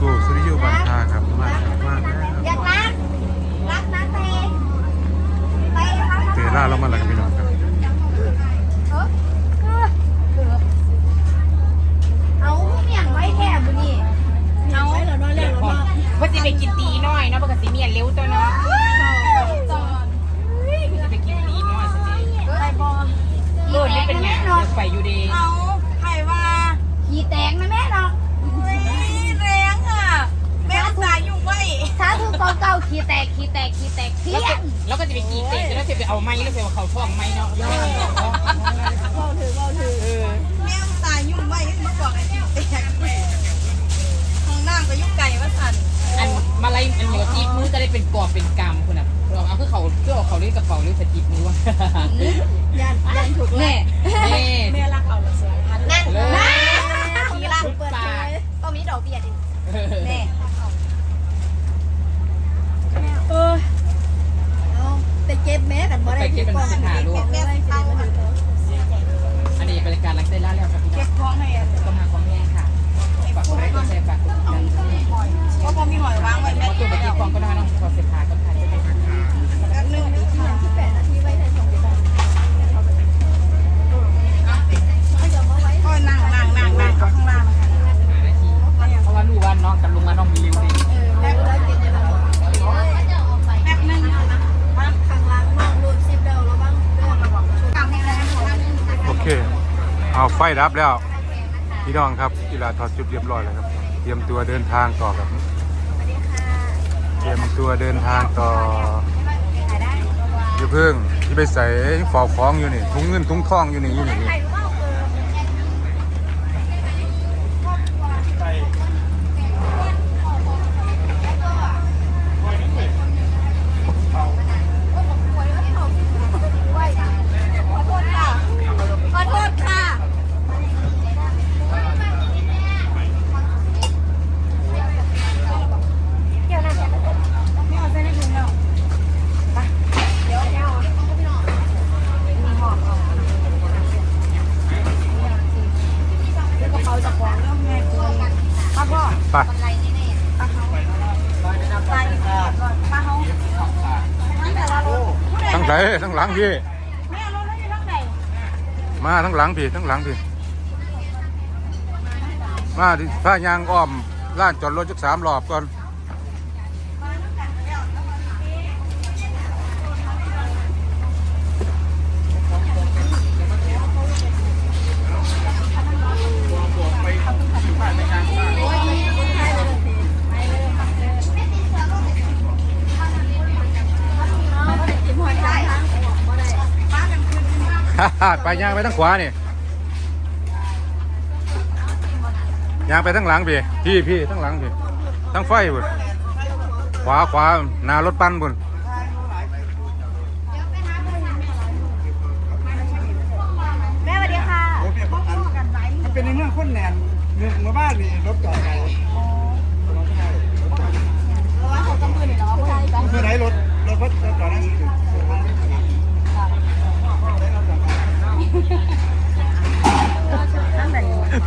กูสุริโยบันทาครับมากครับมากแล้วอยากรักรักนะเตไปรักเตล่าเรามาแล้วกันพี่น้อง แตกขี่แตกขี่แตกเที่แล้วยก็งแล้วก็จะไปกินเตะแล้วจะไปเอาไม้แล้วไปเอาเขาท่องไม้เนาะแล้วไม่เอาเบาถือเบาถือเออแม่ตายยุ่งไว้มาบอกไอ้ที่แตกห้องน้ำก็ยุ่งไก่ว่าสั่นอันมาไล่อันเหนียวจีบมือจะได้เป็นกรอบเป็นกำคุณอะเราเอาคือเขาเพื่อเอาเขาเล่นกระเป๋าหรือสจีบมือวะยันยันถูกแม่แม่แม่รักเอาละสวยพันนั่นเลยนะทีละชุดปากต้องมีดอกเบี้ยดิแม่ เออเอาไปเก็บแม่กันบ่ได้ที่กองเก็บแม่เอา อันนี้บริการรักได้ล่าแล้วครับพี่น้ เก็ อบ ง ของให้ ต้องหาของแม่ค่ะฝากกดไลค์กดแชร์ฝากกดติดตามด้วย เพราะพอมีหอยวางไว้ เพ แม่ ราะตัวไปกินของก็ได้น้องขอเสียพาก็ทานจะได้ราคา แป๊บนึงที่แปดนาทีไว้ในช่องเดียวก็นั่งนั่งนั่งนั่งข้างล่าง นาทีเพราะว่ารู้ว่าน้องกับลุงมาน้องมีริวดี แป๊บแป๊บนึงข้างล่างมองรูดซิปเบลแล้วบ้างเรื่องมาบอกกำให้แล้ว โอเค เอา ไฟดับแล้ว พี่น้องครับกีฬาถอดชุดเรียบร้อยแล้วครับ เตรียมตัวเดินทางต่อครับเตรียมตัวเดินทางต่ออย่เพิ่งที่ไปใส่ฝอกของอยู่นี่ถุงเงินถุงทองอยู่นี่อยู่นี่ ขอโทษค่ะ ไม่เอาเส้นให้คุณแล้วกระเป๋าจะของแล้วไงคุณป้าพ่อ ไป อะไรนี่นี่ ป้าเขาตายอีกแล้วป้าเขาตั้งแต่เราผู้ใด ทั้งหนทั้งหลังพี่ แม่รถแล้วอยู่ทั้งไหนมาทั้งหลังพี่ทั้งหลังพี่ มาที่ผ้ายางอ้อมล้านจอดรถจักสามรอบก่อน ไปยางไปทางขวานี่ยางไปทางหลังพี่พี่พี่ทางหลังพี่ทางไฟบุญขวาขวาหน้ารถปั้นบุญ แม่สวัสดีค่ะ มันเป็นในเมืองคนแนนเมืองมาบ้านนี่รถจอดไกล เราว่าเขากำมือเนี่ยเราผู้ใดกัน คือไหนรถรถรถจอดนั่นคือ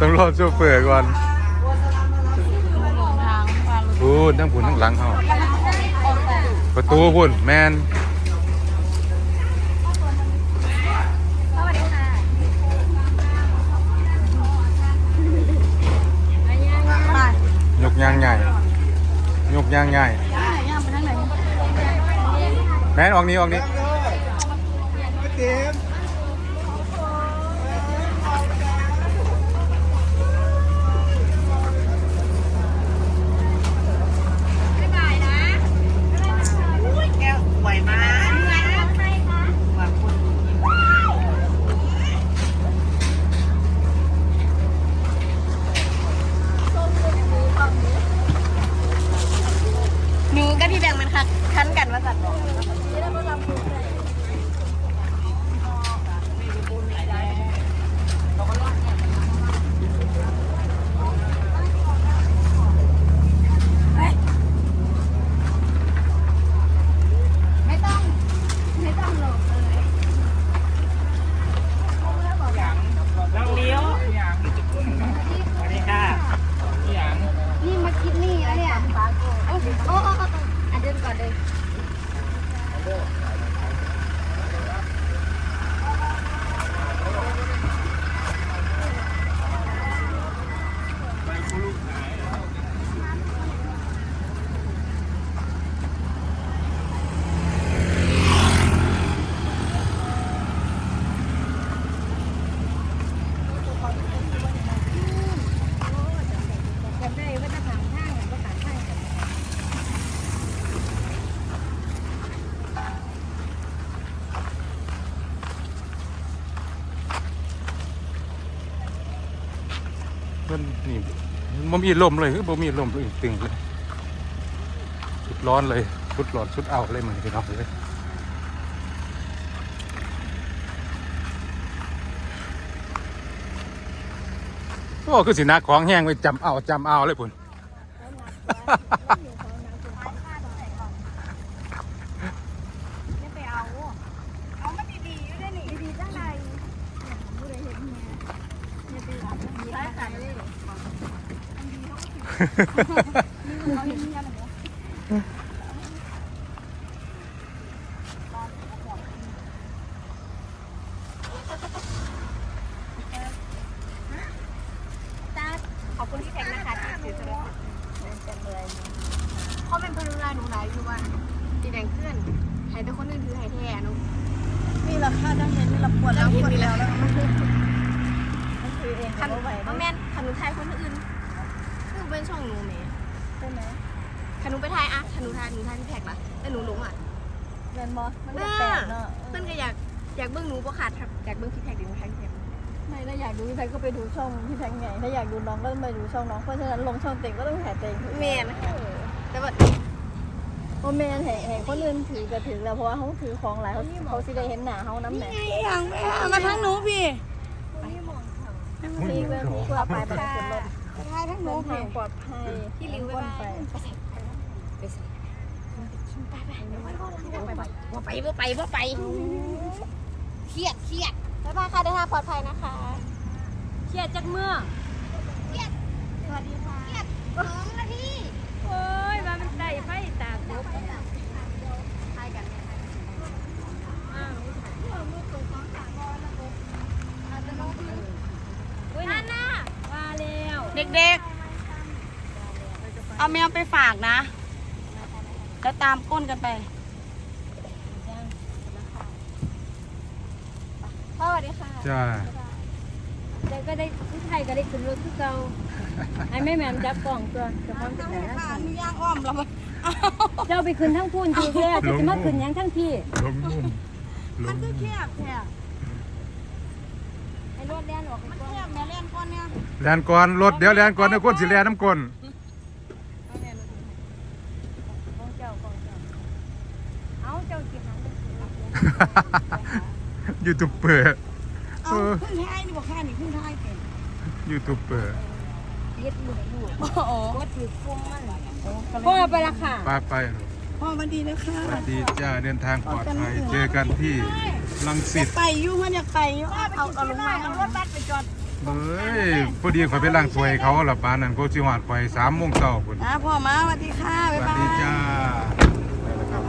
ต้อง รอโชเฟอร์ก่อนทางทางพูดทั้งพูนทั้งหลังเขาประตูพูนแมนสวัสดีค่ะยกยางใหญ่ยกยางใหญ่ย่างไปทางไหนแมนออกนี้ออกนี้ก็เต็ม นี่บ่มีลมเลยบ่มีลมเลยตึงเลยชุดร้อนเลยชุดหลอดชุดเอาเลยเหมือนกันเนาะเลยโอ้คือสินะของแห้งไปจำเอาจำเอาเลยพุ่น ไม่ไปเอา เอามันดีๆอยู่ได้นี่ดีๆจังใด ขอบคุณที่แท็กนะคะที่ถือโทรศัพท์เขาเป็นพนักงานหนูหลายอยู่ว่าตีแดงขึ้นให้แต่คนอื่นถือให้แท้หนูนี่ราคาจะเห็นนี่เราปวดแล้วปวดแล้วแล้วมันคือมันคือเองคันเขาไหวเอาแม่นคันหนูทายคนอื่นคือ เป็นช่องหนูแหม่ใช่ไหมคันหนูไปทายอะคันหนูทายหนูทายที่แท็กละแต่หนูหลงอะเงินบอมันจะแปลกเนาะเพื่อนก็อยากอยากเบิ้งหนูบ่ขาดครับอยากเบิ้งพี่แท็กดิหนูทายพี่แท็กไม่ถ้าอยากดูพี่แพงก็ไปดูช่องพี่แพงไงถ้าอยากดูน้องก็ต้องไปดูช่องน้องเพราะฉะนั้นลงช่องเต็งก็ต้องถ่ายเต็งแม่นค่ะแต่ว่าโอแมนแห่แห่คนอื่นถือก็ถือแล้วเพราะว่าเขาถือของหลายเขาเขาสิได้เห็นหน้าเขาน้ำแหน่อย่างแม่มาทั้งหนูพี่พี่ก็พี่ก็ไปไปขึ้นรถ ทั้งโนูเลยปลอดภัยที่ลิ้วไปไปไปใส่ไปไปไปไปบ่ไปบ่ไปบ่ไปเครียดเครียดบ๊ายบายค่ะเดินทางปลอดภัยนะคะเครียดจากเมื่อเครียดสวัสดีค่ะเครียดสองนาที โอ้ยมาเป็นไก่ไฟตาครบ ทายกันนั่นน่ะ มาแล้ว เด็กๆ เอาแมวไปฝากนะ แล้วตามก้นกันไปพ่อสวัสดีค่ะจ้าแต่ก็ได้ผู้ชายก็ได้ขึ้นรถทุกเก่าไอ้แม่แม่จับกล่องตัวจะพร้อมจะแต่ละค่ะมีย่างอ้อมเรามาเจ้าไปขึ้นทั้งพูนทีเดียวจะมาขึ้นยังทั้งพี่ลงมุมลมันงก็มุมแคบแคบไอ้รถแดนออกมัน แคบแม่เล่นก้อนเนี่ยแลนก่อนรถเดี๋ยวแลนก่อนนะก้นสิแลนน้ำก้นของเจ้าของเจ้าเอาเจ้ากี่ครั้งยูทูบเบอร์เอาเพิ่งทายนี่บอกแค่นี่เพิ่งทายเป็นยูทูบเบอร์เย็ดบุญลูกโอ้โหก็ถือฟุ้งมันพ่อไปละค่ะไปไปพ่อมันดีนะคะสวัสดีจ้าเดินทางปลอดภัยเจอกันที่ลังสิต ไปอยู่มันอยากไปอยู่เอาเอาลงมาเอารถบัสไปจอด เฮ้ยพอดีข่อยไปล้างถ้วยเขาละปานนั้นก็สิหอดข่อย3โมงเช้าพุ่นนะพ่อมาสวัสดีค่ะสบ๊ายวัสบายดีจ้าไปแล้วครับ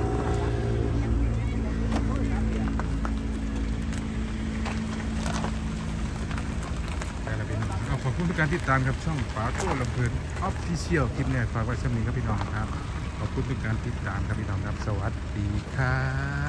ไปแล้วพี่น้องเอาขอบคุณทุกการติดตามครับช่องฝาโก้ลำเพลินออฟฟิเชียลคลิปเนี่ยฝากไว้สำหรับครับพี่น้องครับ ขอบคุณทุกการติดตามครับพี่น้องครับ สวัสดีครับ